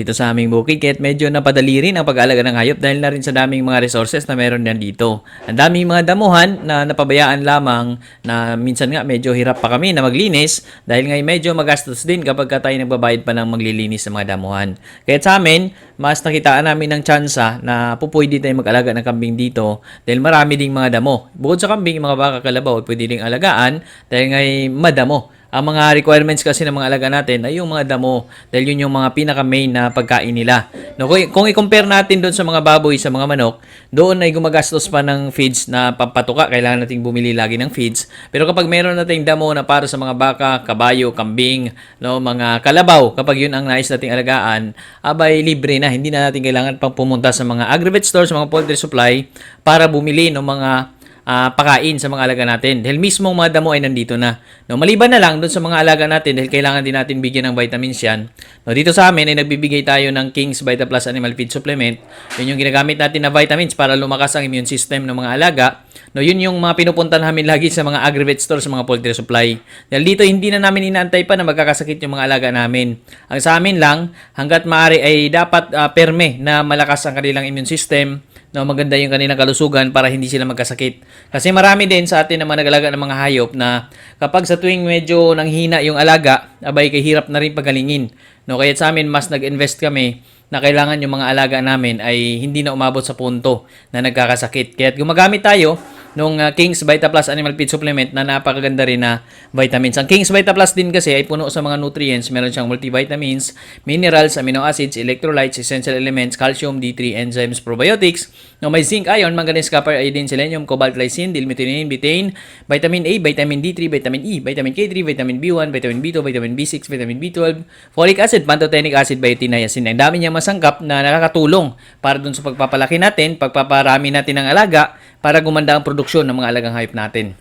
dito sa aming bukid. Kaya't medyo napadali rin ang pag-aalaga ng hayop dahil na rin sa daming mga resources na meron yan dito. Ang daming mga damuhan na napabayaan lamang na minsan nga medyo hirap pa kami na maglinis dahil nga medyo magastos din kapag ka tayo nagbabayad pa ng maglilinis sa mga damuhan. Kaya sa amin, mas nakitaan namin ng tsansa na pupwede tayo mag-alaga ng kambing dito dahil marami ding mga damo. Bukod sa kambing, mga baka kalabaw, pwede ding alagaan dahil nga madamo. Ang mga requirements kasi ng mga alaga natin ay yung mga damo dahil yun yung mga pinaka-main na pagkain nila. No, kung, kung i-compare natin doon sa mga baboy, sa mga manok, doon ay gumagastos pa ng feeds na pampatuka. Kailangan nating bumili lagi ng feeds. Pero kapag meron nating damo na para sa mga baka, kabayo, kambing, no, mga kalabaw, kapag yun ang nais nating alagaan, abay libre na. Hindi na natin kailangan pang pumunta sa mga agri-vet stores, mga poultry supply para bumili ng mga ah, pakain sa mga alaga natin. Dahil mismo mga damo ay nandito na. No, maliban na lang doon sa mga alaga natin dahil kailangan din natin bigyan ng vitamins yan. No, dito sa amin ay nagbibigay tayo ng King's Vita Plus Animal Feed Supplement. Yun yung ginagamit natin na vitamins para lumakas ang immune system ng mga alaga. No, yun yung mga pinupunta namin lagi sa mga agri-vet stores, sa mga poultry supply. Dahil dito hindi na namin inaantay pa na magkakasakit yung mga alaga namin. Ang sa amin lang, hanggat maaari ay dapat ah, perme na malakas ang kanilang immune system, no, maganda yung kanilang kalusugan para hindi sila magkasakit. Kasi marami din sa atin na mga nagalaga ng mga hayop na kapag sa tuwing medyo nanghina yung alaga, abay kahirap na rin pagalingin. No, kaya sa amin mas nag-invest kami na kailangan yung mga alaga namin ay hindi na umabot sa punto na nagkakasakit. Kaya gumagamit tayo nung uh, King's Vita Plus Animal Feed Supplement na napakaganda rin na vitamins. Ang King's Vita Plus din kasi ay puno sa mga nutrients. Meron siyang multivitamins, minerals, amino acids, electrolytes, essential elements, calcium, D3, enzymes, probiotics. No, may zinc, iron, manganese, copper, iodine, selenium, cobalt, glycine, dilmethionine, betaine, vitamin A, vitamin D3, vitamin E, vitamin K3, vitamin B1, vitamin B2, vitamin B6, vitamin B12, folic acid, pantothenic acid, biotin, niacin. Ang dami niyang masangkap na nakakatulong para dun sa pagpapalaki natin, pagpaparami natin ng alaga, para gumanda ang produksyon ng mga alagang hayop natin.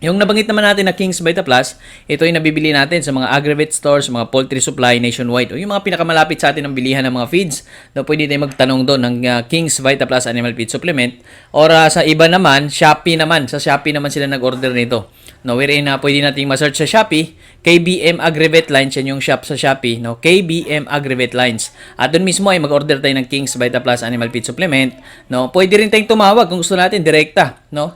Yung nabanggit naman natin na King's Vita Plus, ito ay nabibili natin sa mga agri-vet stores, mga poultry supply nationwide, o yung mga pinakamalapit sa atin ng bilihan ng mga feeds, na pwede tayo magtanong doon ng uh, King's Vita Plus Animal Feed Supplement. Or uh, sa iba naman, Shopee naman, sa Shopee naman sila nag-order nito. No, wherein uh, pwede nating ma-search sa Shopee, KBM Agrivet Lines, yan yung shop sa Shopee, no? KBM Agrivet Lines. At doon mismo ay mag-order tayo ng King's Vita Plus Animal Feed Supplement, no? Pwede rin tayong tumawag kung gusto natin direkta, no?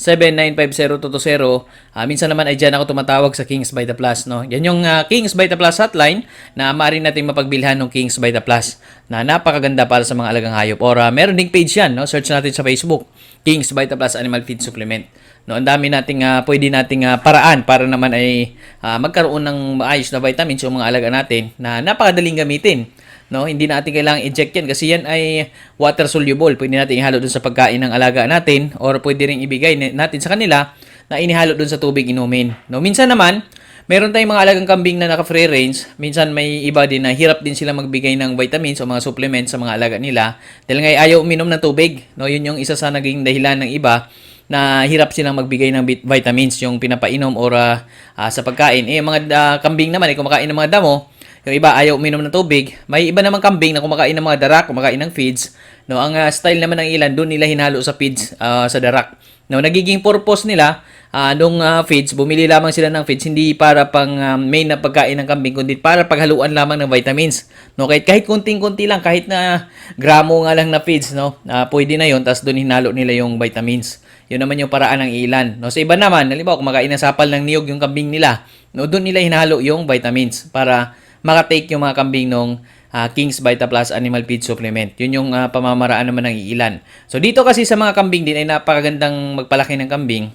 0917-7950220. Uh, minsan naman ay diyan ako tumatawag sa King's Vita Plus, no? Yan yung uh, King's Vita Plus hotline na maaari nating mapagbilhan ng King's Vita Plus na napakaganda para sa mga alagang hayop. Or uh, meron ding page yan, no? Search natin sa Facebook, King's Vita Plus Animal Feed Supplement. No, ang dami nating uh, pwede nating uh, paraan para naman ay uh, magkaroon ng maayos na vitamins yung mga alaga natin na napakadaling gamitin. No, hindi natin kailangang inject yan kasi yan ay water soluble. Pwede natin ihalo dun sa pagkain ng alaga natin or pwede ring ibigay natin sa kanila na inihalo dun sa tubig inumin. No, minsan naman Meron tayong mga alagang kambing na naka-free range. Minsan may iba din na hirap din sila magbigay ng vitamins o mga supplements sa mga alaga nila. Dahil nga ayaw uminom ng tubig. No, yun yung isa sa naging dahilan ng iba na hirap silang magbigay ng vitamins yung pinapainom or uh, sa pagkain. Eh, mga uh, kambing naman, eh, kumakain ng mga damo, yung iba ayaw uminom ng tubig. May iba naman kambing na kumakain ng mga darak, kumakain ng feeds. No, ang uh, style naman ng ilan, doon nila hinalo sa feeds uh, sa darak. No, nagiging purpose nila uh, nung uh, feeds, bumili lamang sila ng feeds hindi para pang uh, main na pagkain ng kambing kundi para paghaluan lamang ng vitamins. No, kahit kahit kunting-kunti lang, kahit na gramo nga lang na feeds, no, uh, pwede na 'yon, tapos doon hinalo nila yung vitamins. Yun naman yung paraan ng ilan. No, sa iba naman, halimbawa kumakain ng sapal ng niyog yung kambing nila, no, doon nila hinalo yung vitamins para makatake yung mga kambing nung uh, King's Vita Plus Animal Feed Supplement. Yun yung uh, pamamaraan naman ng ilan. So dito kasi sa mga kambing din ay napakagandang magpalaki ng kambing.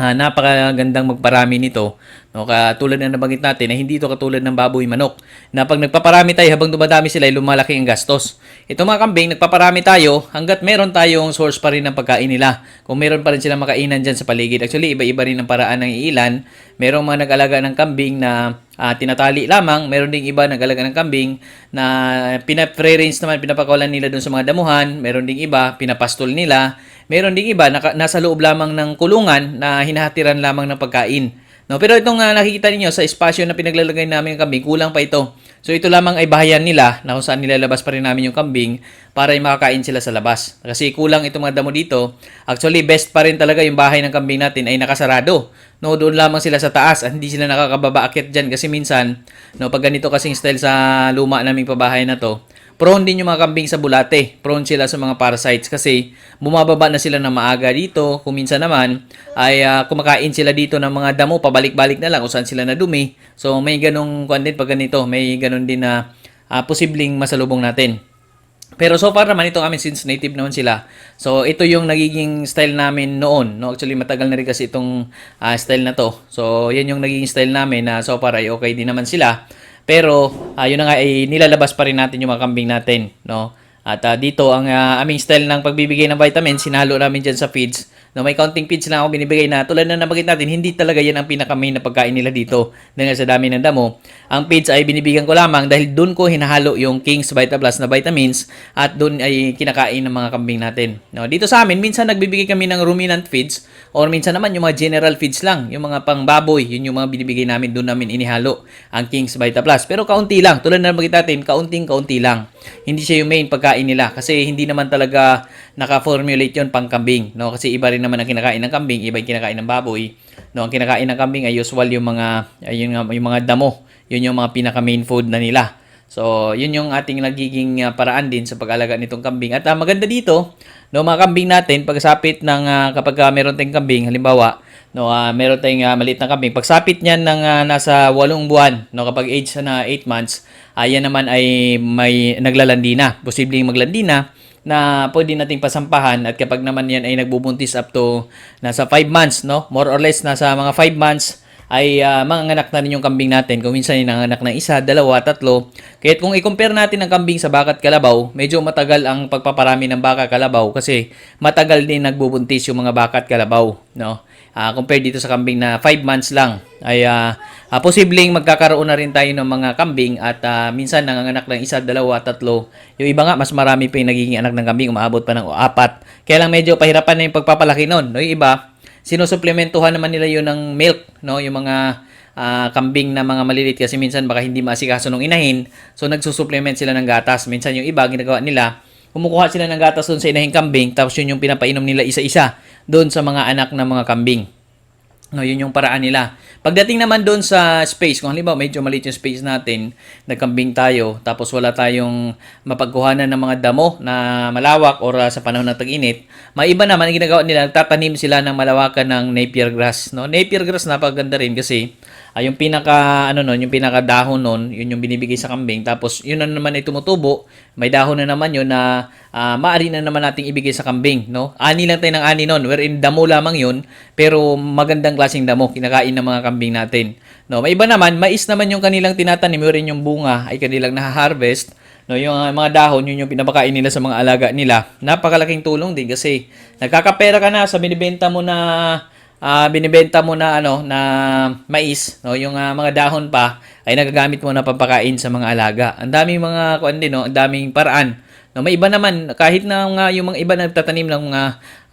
Uh, napakagandang magparami nito. No, katulad na nabanggit natin na hindi ito katulad ng baboy manok. Na pag nagpaparami tayo habang dumadami sila ay lumalaki ang gastos. Ito mga kambing, nagpaparami tayo hanggat meron tayong source pa rin ng pagkain nila. Kung meron pa rin silang makainan dyan sa paligid. Actually, iba-iba rin ang paraan ng ilan. Merong mga nag-alaga ng kambing na uh, tinatali lamang. Meron ding iba nag-alaga ng kambing na pinap-range naman, pinapakawalan nila doon sa mga damuhan. Meron ding iba, pinapastol nila. Meron ding iba, naka, nasa loob lamang ng kulungan na hinahatiran lamang ng pagkain. No, pero itong ah, nakikita niyo sa espasyo na pinaglalagay namin ng kambing, kulang pa ito. So ito lamang ay bahayan nila na kung saan nilalabas pa rin namin yung kambing para ay makakain sila sa labas. Kasi kulang itong mga damo dito. Actually, best pa rin talaga yung bahay ng kambing natin ay nakasarado. No, doon lamang sila sa taas at hindi sila nakakababa akit dyan kasi minsan, no, pag ganito kasing style sa luma naming pabahay na to, prone din yung mga kambing sa bulate. Prone sila sa mga parasites kasi bumababa na sila ng maaga dito. Kung minsan naman ay ah, kumakain sila dito ng mga damo, pabalik-balik na lang kung saan sila nadumi. So may ganong din pag ganito, may ganon din na ah, posibleng masalubong natin. Pero so far naman itong amin since native naman sila. So ito yung nagiging style namin noon. No? Actually matagal na rin kasi itong ah, style na to. So yan yung nagiging style namin na so far ay okay din naman sila. Pero ah, yun na nga ay nilalabas pa rin natin yung mga kambing natin, no? At ah, dito ang ah, aming style ng pagbibigay ng vitamins, sinalo namin diyan sa feeds. No, may counting feeds lang ako binibigay na tulad na nabanggit natin, hindi talaga yan ang pinaka main na pagkain nila dito dahil sa dami ng damo. Ang feeds ay binibigyan ko lamang dahil doon ko hinahalo yung King's Vita Plus na vitamins at doon ay kinakain ng mga kambing natin. No, dito sa amin minsan nagbibigay kami ng ruminant feeds or minsan naman yung mga general feeds lang, yung mga pangbaboy, yun yung mga binibigay namin doon namin inihalo ang King's Vita Plus. Pero kaunti lang, tulad na nabanggit natin, kaunting-kaunti lang. Hindi siya yung main pagkain nila kasi hindi naman talaga naka-formulate yon pang kambing, no? Kasi iba rin naman ang kinakain ng kambing, iba yung kinakain ng baboy. No, ang kinakain ng kambing ay usual yung mga ayun nga yung mga damo. Yun yung mga pinaka main food na nila. So, yun yung ating nagiging uh, paraan din sa pag-alaga nitong kambing. At uh, maganda dito, no, mga kambing natin, pagsapit ng uh, kapag uh, meron tayong kambing, halimbawa, no, uh, meron tayong uh, maliit na kambing, pagsapit niyan ng uh, nasa 8 buwan, no, kapag age na 8 months, ayan naman ay may naglalandi na. Posibleng maglandi na na pwede nating pasampahan at kapag naman yan ay nagbubuntis up to nasa 5 months, no? More or less nasa mga 5 months ay uh, manganak na rin yung kambing natin. Kung minsan nanganak ng isa, dalawa, tatlo. Kaya kung i-compare natin ang kambing sa bakat kalabaw, medyo matagal ang pagpaparami ng baka kalabaw kasi matagal din nagbubuntis yung mga bakat kalabaw, no? Uh, compared dito sa kambing na 5 months lang ay uh, uh, posibleng magkakaroon na rin tayo ng mga kambing at uh, minsan nanganganak ng isa, dalawa, tatlo. Yung iba nga mas marami pa yung nagiging anak ng kambing, umaabot pa ng apat. Kaya lang medyo pahirapan na yung pagpapalaki noon. No? Yung iba, sinusuplementuhan naman nila yun ng milk, no? Yung mga uh, kambing na mga maliliit kasi minsan baka hindi maasikaso ng inahin. So nagsusupplement sila ng gatas. Minsan yung iba ginagawa nila, kumukuha sila ng gatas doon sa inahing kambing tapos yun yung pinapainom nila isa-isa doon sa mga anak ng mga kambing. No, yun yung paraan nila. Pagdating naman doon sa space, kung halimbawa medyo maliit yung space natin, nagkambing tayo, tapos wala tayong mapagkuhanan ng mga damo na malawak or sa panahon ng tag-init, may iba naman ang ginagawa nila, nagtatanim sila ng malawakan ng napier grass. No? Napier grass napaganda rin kasi ay yung pinaka ano nun, yung pinaka dahon nun, yun yung binibigay sa kambing. Tapos yun na naman ay tumutubo, may dahon na naman yun na uh, maaari na naman nating ibigay sa kambing, no? Ani lang tayo ng ani nun, wherein damo lamang yun, pero magandang klaseng damo, kinakain ng mga kambing natin. No, may iba naman, mais naman yung kanilang tinatanim, wherein yung bunga ay kanilang na-harvest. No, yung uh, mga dahon, yun yung pinapakain nila sa mga alaga nila. Napakalaking tulong din kasi nagkakapera ka na sa binibenta mo na uh, binibenta mo na ano na mais, no, yung uh, mga dahon pa ay nagagamit mo na pampakain sa mga alaga. Ang daming mga kuan din, no, ang daming paraan. No, may iba naman kahit na nga yung mga iba nagtatanim ng mga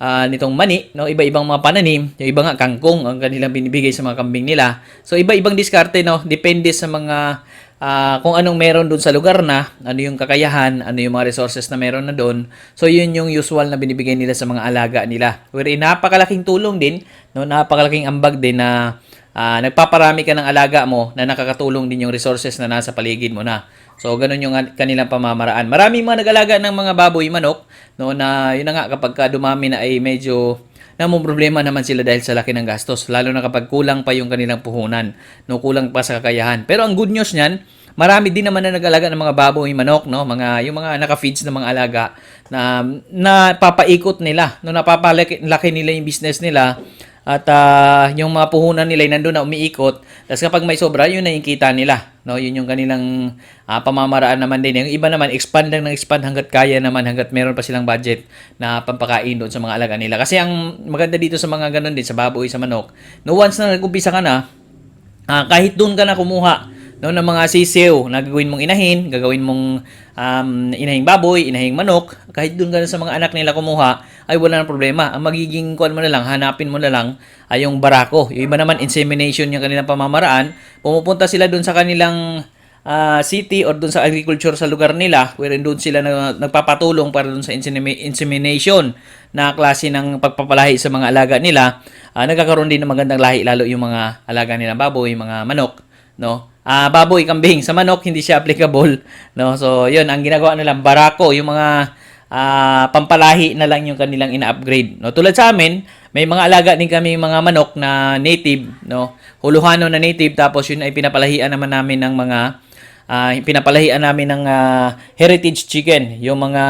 uh, nitong mani, no, iba-ibang mga pananim, yung iba nga kangkong ang kanilang binibigay sa mga kambing nila. So iba-ibang diskarte, no, depende sa mga uh, kung anong meron doon sa lugar na, ano yung kakayahan, ano yung mga resources na meron na doon. So, yun yung usual na binibigay nila sa mga alaga nila. Wherein napakalaking tulong din, no, napakalaking ambag din na uh, nagpaparami ka ng alaga mo na nakakatulong din yung resources na nasa paligid mo na. So, ganun yung kanilang pamamaraan. Maraming mga nag-alaga ng mga baboy, manok, no, na yun na nga, kapag ka dumami na ay medyo namong problema naman sila dahil sa laki ng gastos, lalo na kapag kulang pa yung kanilang puhunan, no, kulang pa sa kakayahan. Pero ang good news niyan, marami din naman na nag-alaga ng mga baboy, manok, no, mga yung mga naka-feeds ng mga alaga na napapaikot nila, no, napapalaki laki nila yung business nila at uh, yung mga puhunan nila ay nandun na umiikot. Tapos kapag may sobra, yun na yung kita nila. No, yun yung kanilang uh, pamamaraan naman din. Yung iba naman, expand lang ng expand hanggat kaya naman, hanggat meron pa silang budget na pampakain doon sa mga alaga nila. Kasi ang maganda dito sa mga ganun din, sa baboy, sa manok, no once na nag-umpisa ka na, uh, kahit doon ka na kumuha no, ng mga sisiw na gagawin mong inahin, gagawin mong um, inahing baboy, inahing manok, kahit doon ka sa mga anak nila kumuha, ay wala nang problema. Ang magiging kuan mo na lang, hanapin mo na lang ay yung barako. Yung iba naman, insemination yung kanilang pamamaraan. Pumupunta sila doon sa kanilang ah, city or doon sa agriculture sa lugar nila, wherein doon sila na, nagpapatulong para doon sa insemi- insemination na klase ng pagpapalahi sa mga alaga nila, ah, nagkakaroon din ng magandang lahi lalo yung mga alaga nilang baboy, mga manok, no? Ah, baboy, kambing, sa manok hindi siya applicable, no? So, 'yun ang ginagawa nila, barako, yung mga ah, pampalahi na lang yung kanilang ina-upgrade, no? Tulad sa amin, may mga alaga din kami mga manok na native, no? Huluhano na native tapos yun ay pinapalahian naman namin ng mga ah, pinapalahian namin ng ah, heritage chicken, yung mga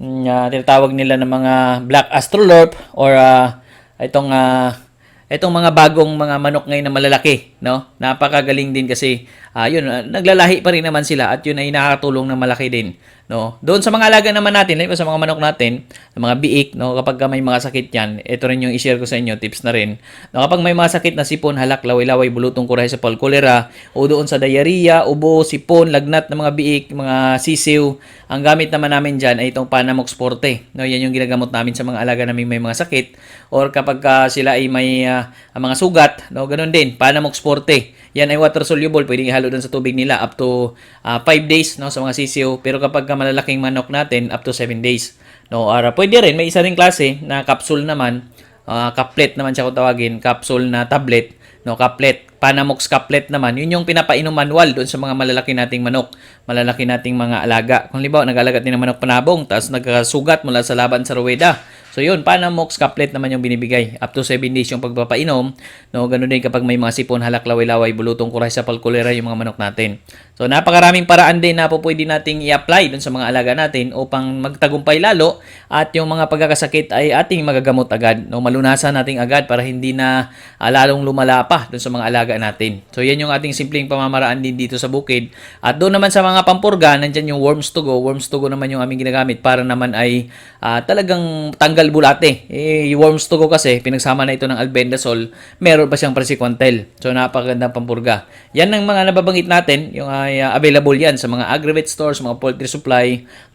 ah, tinatawag nila ng mga black astrolorp or ah, itong ah, itong mga bagong mga manok ngayon na malalaki, no? Napakagaling din kasi ah, yun, ah, naglalahi pa rin naman sila at yun ay nakakatulong na malaki din, no? Doon sa mga alaga naman natin, like sa mga manok natin, sa mga biik, no, kapag ka may mga sakit yan, ito rin yung i-share ko sa inyo, tips na rin. No, kapag may mga sakit na sipon, halak, laway-laway, bulutong kuray sa pal cholera, o doon sa diarrhea, ubo, sipon, lagnat ng mga biik, mga sisiw, ang gamit naman namin dyan ay itong Panamox Forte. No, yan yung ginagamot namin sa mga alaga namin may mga sakit or kapag ka sila ay may ah, mga sugat, no, ganun din, Panamox Forte. Yan ay water soluble, pwedeng ihalo doon sa tubig nila up to 5 days no sa mga sisiw. Pero kapag ka malalaking manok natin up to 7 days. No, ara pwede rin may isa ring klase na capsule naman, ah, caplet naman siya kung tawagin, capsule na tablet, no, caplet. Panamox caplet naman, yun yung pinapainom manual doon sa mga malalaki nating manok, malalaki nating mga alaga. Kung halimbawa, nag-alaga din ng manok panabong, tapos nagkasugat mula sa laban sa ruweda. So yun, Panamox caplet naman yung binibigay. Up to 7 days yung pagpapainom. No, ganun din kapag may mga sipon, halak, laway-laway, bulutong kuray sa palkulera yung mga manok natin. So napakaraming paraan din na po pwede nating i-apply dun sa mga alaga natin upang magtagumpay lalo at yung mga pagkakasakit ay ating magagamot agad. No, malunasan nating agad para hindi na ah, lalong lumala pa dun sa mga alaga natin. So yan yung ating simpleng pamamaraan din dito sa bukid. At doon naman sa mga pampurga, nandyan yung worms to go. Worms to go naman yung aming ginagamit para naman ay ah, talagang tanggal bulate. Eh, worms to go kasi, pinagsama na ito ng albendazole, meron pa siyang prasiquantel. So napakagandang pampurga. Yan ang mga nababanggit natin, yung ay ah, available yan sa mga agrivet stores, mga poultry supply,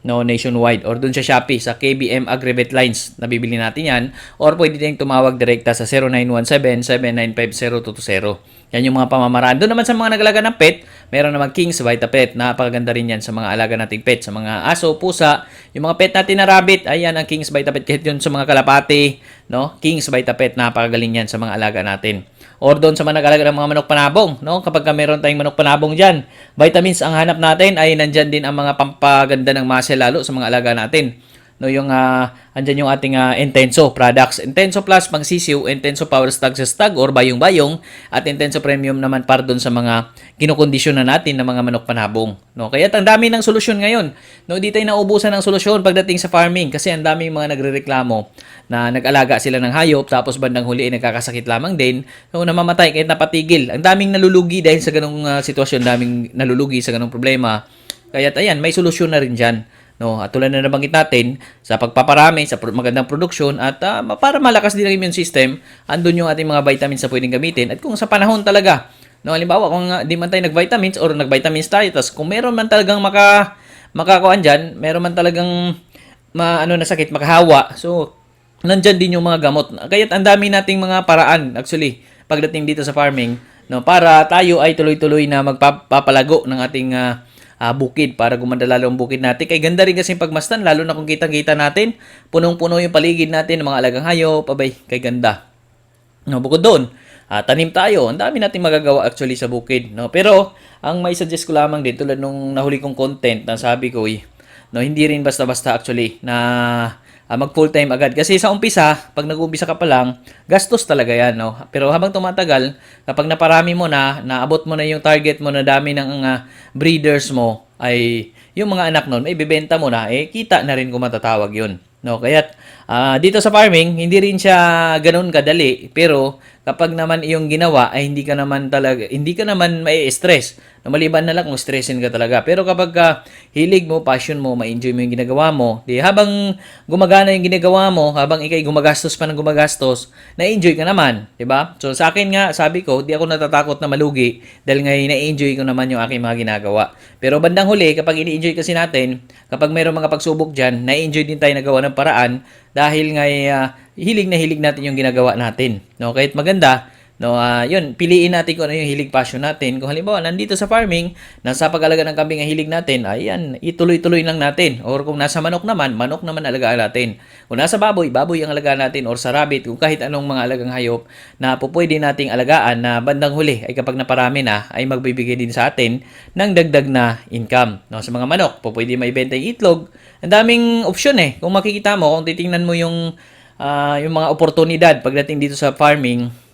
no, nationwide. Or doon sa Shopee, sa KBM Agrivet Lines, nabibili natin yan. Or pwede din tumawag direkta sa 0917-795-0220. Yan yung mga pamamaraan. Doon naman sa mga nagalaga ng pet, meron naman King's Vitapet. Napakaganda rin yan sa mga alaga nating pet. Sa mga aso, pusa, yung mga pet natin na rabbit, ayan ang King's Vitapet. Kahit yun sa mga kalapati, no? King's Vitapet, napakagaling yan sa mga alaga natin. Or doon sa mga nag-alaga ng mga manok panabong, no? Kapag ka meron tayong manok panabong dyan, vitamins ang hanap natin ay nandyan din ang mga pampaganda ng muscle lalo sa mga alaga natin. No, yung ah, andyan yung ating ah, Intenso products. Intenso Plus pang sisiw, Intenso Power Stag sa stag or bayong-bayong at Intenso Premium naman para doon sa mga kinokondisyon na natin ng mga manok panabong. No, kaya ang dami ng solusyon ngayon. No, di tayo naubusan ng solusyon pagdating sa farming kasi ang daming mga nagrereklamo na nag-alaga sila ng hayop tapos bandang huli ay nagkakasakit lamang din. So, namamatay kahit napatigil. Ang daming nalulugi dahil sa ganung ah, sitwasyon, daming nalulugi sa ganung problema. Kaya ayan, may solusyon na rin diyan. No, at tulad na nabanggit natin sa pagpaparami sa magandang produksyon at ma- para malakas din ang immune system, andun yung ating mga vitamins na pwedeng gamitin. At kung sa panahon talaga, no, halimbawa kung ah, di man tayo nag-vitamins or nag-vitamins tayo, tas kung meron man talagang maka makakuan diyan, meron man talagang ma ano na sakit makahawa. So, nandyan din yung mga gamot. Kaya ang dami nating mga paraan actually pagdating dito sa farming no para tayo ay tuloy-tuloy na magpapalago ng ating ah, ah, bukid para gumanda lalo ang bukid natin. Kay ganda rin kasi pagmastan lalo na kung kitang-kita natin, punong-puno yung paligid natin ng mga alagang hayop, abay, kay ganda. No, bukod doon, ah, tanim tayo. Ang dami nating magagawa actually sa bukid, no. Pero ang may suggest ko lamang din tulad nung nahuli kong content na sabi ko, eh, no, hindi rin basta-basta actually na ah, mag full time agad. Kasi sa umpisa, pag nag-umpisa ka pa lang, gastos talaga yan, no. Pero habang tumatagal, kapag naparami mo na, naabot mo na yung target mo na dami ng ah, breeders mo, ay yung mga anak nun, may bibenta mo na, eh kita na rin kung matatawag yun. No, kaya't Ah, dito sa farming, hindi rin siya ganoon kadali, pero kapag naman iyong ginawa ay hindi ka naman talaga hindi ka naman mai No, maliban na lang kung stressin ka talaga. Pero kapag ka hilig mo, passion mo, ma-enjoy mo yung ginagawa mo, di habang gumagana yung ginagawa mo, habang ikay gumagastos pa ng gumagastos, na-enjoy ka naman, di ba? So sa akin nga, sabi ko, di ako natatakot na malugi dahil ngayon na-enjoy ko naman yung aking mga ginagawa. Pero bandang huli, kapag ini-enjoy kasi natin, kapag mayroong mga pagsubok dyan, na-enjoy din tayo nagawa ng paraan dahil nga uh, hilig na hilig natin yung ginagawa natin. No, kahit maganda, no, ah, yun, piliin natin kung ano yung hilig passion natin. Kung halimbawa nandito sa farming, nasa pag-alaga ng kambing ang hilig natin, ayan, ituloy-tuloy lang natin. Or kung nasa manok naman, manok naman alagaan natin. Kung nasa baboy, baboy ang alagaan natin or sa rabbit, kung kahit anong mga alagang hayop na po nating alagaan na bandang huli ay kapag naparami na ay magbibigay din sa atin ng dagdag na income. No, sa mga manok, po pwede maibenta yung itlog. Ang daming opsyon eh. Kung makikita mo, kung titingnan mo yung ah, yung mga oportunidad pagdating dito sa farming,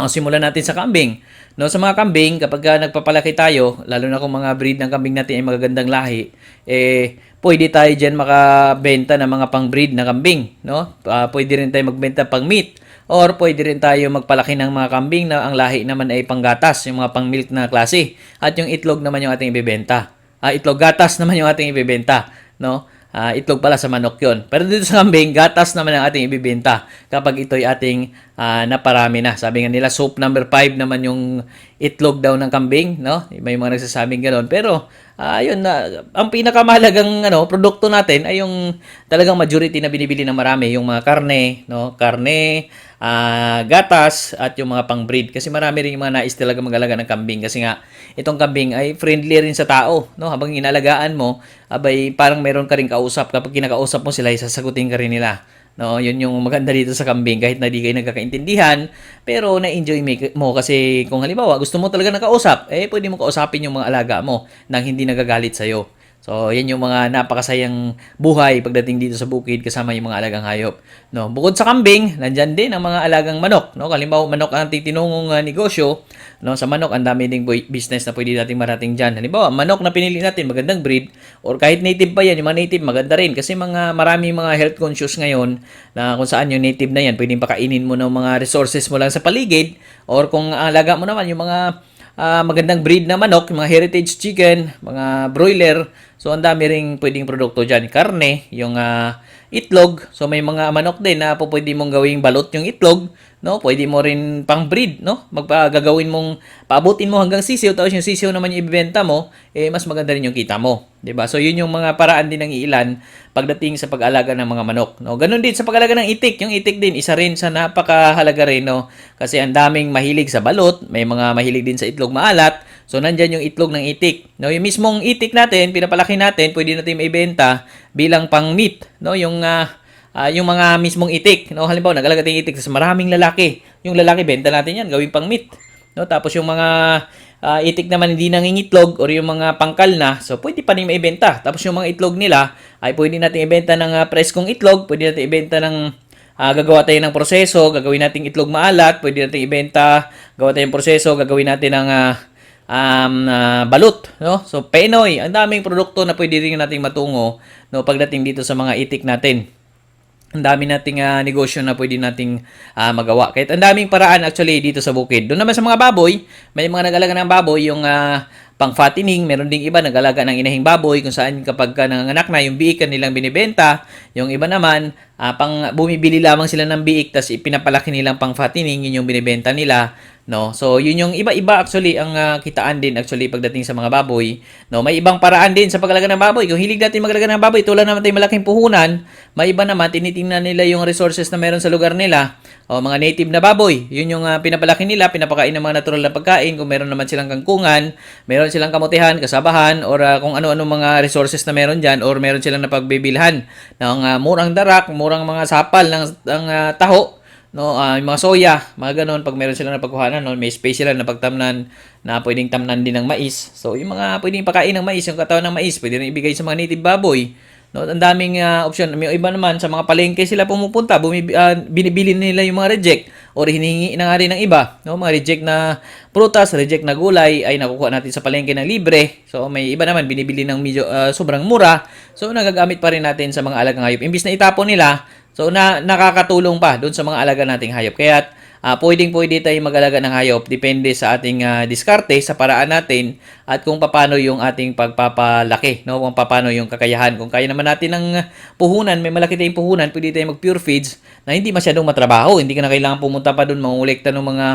ang simulan natin sa kambing. No, sa mga kambing, kapag ah, nagpapalaki tayo, lalo na kung mga breed ng kambing natin ay magagandang lahi, eh, pwede tayo dyan makabenta ng mga pang-breed na kambing. No? Ah, pwede rin tayo magbenta pang meat. Or pwede rin tayo magpalaki ng mga kambing na ang lahi naman ay panggatas, yung mga pang-milk na klase. At yung itlog naman yung ating ibebenta. Ah, itlog gatas naman yung ating ibebenta. No? Ah, itlog pala sa manok yon. Pero dito sa kambing, gatas naman ang ating ibibenta kapag ito'y ating ah, naparami na. Sabi nga nila, soap number 5 naman yung itlog daw ng kambing, no? May mga nagsasabing ganoon. Pero ayun na ang pinakamahalagang ano, produkto natin ay yung talagang majority na binibili ng marami, yung mga karne, no? Karne, ah, gatas at yung mga pang-breed kasi marami rin yung mga nais talaga mag-alaga ng kambing kasi nga itong kambing ay friendly rin sa tao, no? Habang inalagaan mo, abay parang meron ka rin kausap kapag kinakausap mo sila, sasagutin ka rin nila. No, yun yung maganda dito sa kambing kahit na di kayo nagkakaintindihan, pero na-enjoy mo kasi kung halimbawa gusto mo talaga nakausap, eh pwede mo kausapin yung mga alaga mo nang hindi nagagalit sa iyo. So, yan yung mga napakasayang buhay pagdating dito sa bukid kasama yung mga alagang hayop. No, bukod sa kambing, nandyan din ang mga alagang manok, no? Halimbawa, manok ang titinungong uh, negosyo, no? Sa manok, ang dami ding business na pwede nating marating diyan. Halimbawa, manok na pinili natin, magandang breed, or kahit native pa yan, yung mga native, maganda rin. Kasi mga marami mga health conscious ngayon na kung saan yung native na yan, pwedeng pakainin mo ng mga resources mo lang sa paligid, or kung alaga mo naman yung mga ah, magandang breed na manok, yung mga heritage chicken, mga broiler. So, ang dami ring pwedeng produkto dyan. Karne, yung ah, itlog. So, may mga manok din na po pwede mong gawing balot yung itlog. No? Pwede mo rin pang breed, no? Magpagagawin mong, paabutin mo hanggang sisiw, tapos yung sisiw naman yung ibibenta mo, eh, mas maganda rin yung kita mo. 'di ba So, yun yung mga paraan din ng ilan pagdating sa pag-alaga ng mga manok. No? Ganon din sa pag-alaga ng itik. Yung itik din, isa rin sa napakahalaga rin, no? Kasi ang daming mahilig sa balot, may mga mahilig din sa itlog maalat. So, nandyan yung itlog ng itik. No? Yung mismong itik natin, pinapalaki natin, pwede natin maibenta bilang pang meat. No? Yung, ah, ah, yung mga mismong itik. No? Halimbawa, nag-alaga tayong itik sa maraming lalaki. Yung lalaki, benta natin yan, gawing pang meat. No? Tapos yung mga ah, itik naman hindi nangingitlog or yung mga pangkal na, so pwede pa rin maibenta. Tapos yung mga itlog nila, ay pwede natin ibenta ng ah, preskong itlog, pwede natin ibenta ng ah, gagawa tayo ng proseso, gagawin natin itlog maalat, pwede natin ibenta, gawa tayong proseso, gagawin natin ng ah, um, ah, balut, no? So Penoy, ang daming produkto na pwede rin nating matungo no pagdating dito sa mga itik natin ang dami nating ah, negosyo na pwede nating ah, magawa. Kahit ang daming paraan actually dito sa bukid. Doon naman sa mga baboy, may mga nag-alaga ng baboy, yung ah, pang fattening, meron ding iba nag-alaga ng inahing baboy kung saan kapag ka nanganak na yung biik nilang binibenta, yung iba naman ah, pang bumibili lamang sila ng biik tas ipinapalaki nilang pang fattening, yun yung binibenta nila. No? So, yun yung iba-iba actually ang ah, kitaan din actually pagdating sa mga baboy. No, may ibang paraan din sa paglaga ng baboy. Kung hilig natin maglaga ng baboy, tulad naman tayo malaking puhunan, may iba naman tinitingnan nila yung resources na meron sa lugar nila. O mga native na baboy, yun yung ah, pinapalaki nila, pinapakain ng mga natural na pagkain. Kung meron naman silang kangkungan, meron silang kamutihan, kasabahan, or ah, kung ano-ano mga resources na meron dyan, or meron silang napagbibilhan ng ah, murang darak, murang mga sapal ng, ng ah, taho, no ah, yung mga soya mga ganon pag meron silang napagkuhanan no may space sila na pagtamnan na pwedeng tamnan din ng mais. So yung mga pwedeng pakain ng mais yung katawan ng mais pwede rin ibigay sa mga native baboy. No ang daming ah, option. May iba naman sa mga palengke sila pumupunta bumibi, ah, binibili nila yung mga reject or hinihingi na nga rin ng iba. No mga reject na prutas reject na gulay ay nakukuha natin sa palengke ng libre. So may iba naman binibili ng medyo ah, sobrang mura. So nagagamit pa rin natin sa mga alagang hayop imbis na itapon nila So na nakakatulong pa doon sa mga alaga nating hayop. Kaya ah, pwedeng pwede tayo mag-alaga ng hayop depende sa ating ah, diskarte sa paraan natin at kung paano yung ating pagpapalaki, no? Kung paano yung kakayahan. Kung kaya naman natin ng puhunan, may malaki tayong puhunan, pwede tayong mag-pure feeds na hindi masyadong matrabaho. Hindi ka na kailangan pumunta pa doon mangungulekta ng mga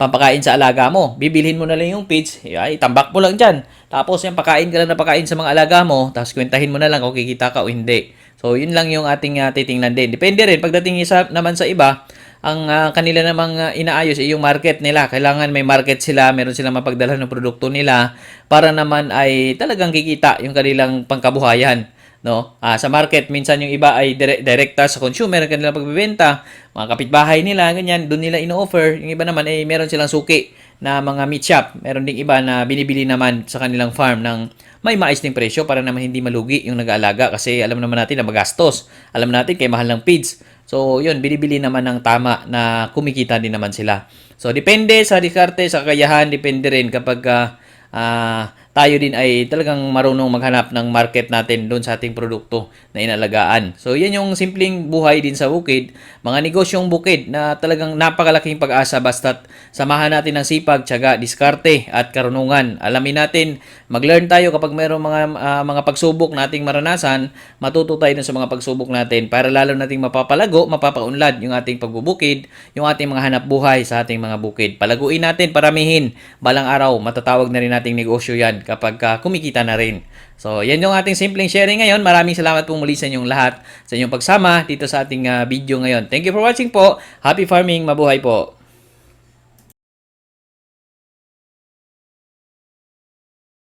pampakain sa alaga mo. Bibilhin mo na lang yung feeds, ay, tambak mo lang dyan. Tapos yung pakain ka lang na pakain sa mga alaga mo, tapos kwentahin mo na lang kung kikita ka o hindi. So, yun lang yung ating uh, titingnan din. Depende rin, pagdating isa, naman sa iba, ang ah, kanila namang ah, inaayos ay yung market nila. Kailangan may market sila, meron silang mapagdala ng produkto nila para naman ay talagang kikita yung kanilang pangkabuhayan. No? Ah, sa market, minsan yung iba ay dire- direkta sa consumer, ang kanilang pagbebenta, mga kapitbahay nila, ganyan, doon nila ino-offer. Yung iba naman ay meron silang suki na mga meat shop. Meron ding iba na binibili naman sa kanilang farm ng may mais ding presyo para naman hindi malugi yung nag-aalaga kasi alam naman natin na magastos. Alam natin kay mahal ng feeds. So, yun, binibili naman ng tama na kumikita din naman sila. So, depende sa diskarte, sa kakayahan, depende rin kapag ah, ah, tayo din ay talagang marunong maghanap ng market natin doon sa ating produkto na inalagaan. So, yan yung simpleng buhay din sa bukid. Mga negosyong bukid na talagang napakalaking pag-asa basta't samahan natin ng sipag, tiyaga, diskarte at karunungan. Alamin natin, mag-learn tayo kapag mayroong mga, ah, mga pagsubok nating maranasan, matuto tayo sa mga pagsubok natin para lalo nating mapapalago, mapapaunlad yung ating pagbubukid, yung ating mga hanap buhay sa ating mga bukid. Palaguin natin, paramihin. Balang araw, matatawag na rin nating negosyo yan kapag ah, kumikita na rin. So, yan yung ating simpleng sharing ngayon. Maraming salamat po muli sa inyong lahat sa inyong pagsama dito sa ating ah, video ngayon. Thank you for watching po. Happy farming. Mabuhay po.